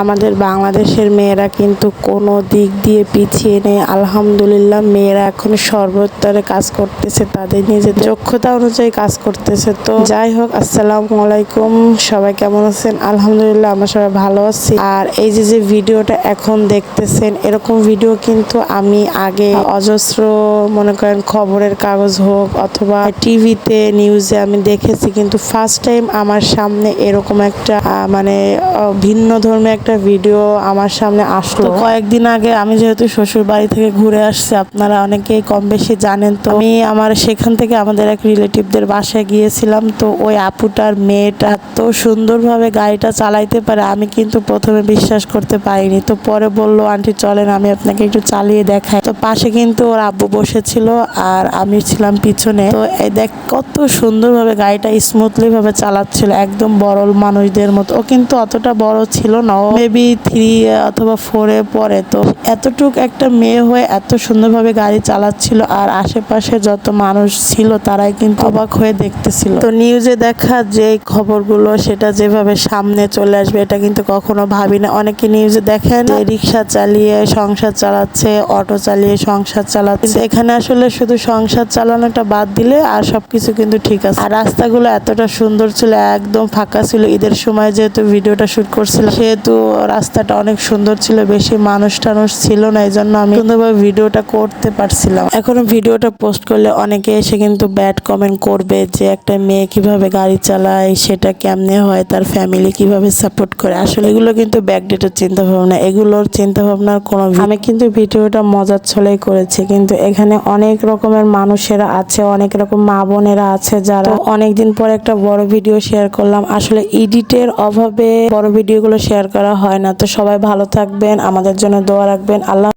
আমাদের বাংলাদেশের মেয়েরা কিন্তু কোনো দিক দিয়ে পিছিয়ে নেই। আলহামদুলিল্লাহ, মেয়েরা এখন সর্বোত্তরে কাজ করতেছে, তাদের নিজের দক্ষতা অনুযায়ী কাজ করতেছে। তো যাই হোক, আসসালামু আলাইকুম। সবাই কেমন আছেন? আলহামদুলিল্লাহ, আমরা সবাই ভালো আছি। আর এই যে যে ভিডিওটা এখন দেখতেছেন, এরকম ভিডিও কিন্তু আমি আগে অজস্র মনে করেন খবরের কাগজ হোক অথবা টিভিতে, নিউজে আমি দেখেছি। কিন্তু ফার্স্ট টাইম আমার সামনে এরকম একটা মানে ভিন্ন ধর্মী একটা ভিডিও আমার সামনে আসলো। কয়েকদিন আগে আমি যেহেতু শ্বশুর বাড়ি থেকে ঘুরে আসছি আপনারা অনেকেই কম বেশি জানেন তো। আমি আমার সেখান থেকে আমাদের এক রিলেটিভদের বাসায় গিয়েছিলাম তো ওই আপুটার মেয়েটা এত সুন্দরভাবে গাড়িটা চালাইতে পারে আমি কিন্তু প্রথমে বিশ্বাস করতে পারিনি। তো পরে বলল আন্টি চলেন আমি আপনাকে একটু চালিয়ে দেখাই। তো পাশে কিন্তু ওর আব্বু বসেছিল আর আমি ছিলাম পিছনে। তো এই দেখ কত সুন্দরভাবে গাড়িটা স্মুথলি ভাবে চালাচ্ছিল একদম বড় মানুষদের মতো। ও কিন্তু অতটা বড় ছিল না মেবি থ্রি অথবা ফোরে পরে তো এতটুক একটা মেয়ে হয়ে এত সুন্দরভাবে গাড়ি চালাচ্ছিল আর আশেপাশে যত মানুষ ছিল তারাই কিন্তু অবাক হয়ে দেখতেছিল। তো নিউজে দেখা যে খবরগুলো সেটা যেভাবে সামনে চলে আসবে এটা কিন্তু কখনো ভাবি না অনেকে নিউজে দেখেন রিক্সা চালিয়ে সংসার চালাচ্ছে অটো চালিয়ে সংসার চালাচ্ছে। এখানে আসলে শুধু সংসার চালানোটা বাদ দিলে আর সবকিছু কিন্তু ঠিক আছে। আর রাস্তাগুলো এতটা সুন্দর ছিল, একদম ফাঁকা ছিল। ঈদের সময় যেহেতু ভিডিওটা শুট করছিলাম সেহেতু রাস্তাটা অনেক সুন্দর ছিল, বেশি মানুষ টানুষ ছিল না এই জন্য আমি সুন্দরভাবে ভিডিওটা করতে পারছিলাম। এখন ভিডিওটা পোস্ট করলে অনেকে এসে কিন্তু ব্যাড কমেন্ট করবে যে একটা মেয়ে কীভাবে গাড়ি চালায়, সেটা কেমনে হয়, তার ফ্যামিলি কীভাবে সাপোর্ট করে। আসলে এগুলো কিন্তু ব্যাকডেটের চিন্তা ভাবনা এগুলোর চিন্তা ভাবনার কোনো আমি কিন্তু ভিডিওটা মজার ছলেই করেছি, কিন্তু এখানে অনেক রকমের মানুষেরা আছে, অনেক রকম মা বোনেরা আছে যারা অনেকদিন পর একটা বড় ভিডিও শেয়ার করলাম। আসলে এডিটের অভাবে বড় ভিডিওগুলো শেয়ার করা হয় না। তো সবাই ভালো থাকবেন, আমাদের জন্য দোয়া রাখবেন। আল্লাহ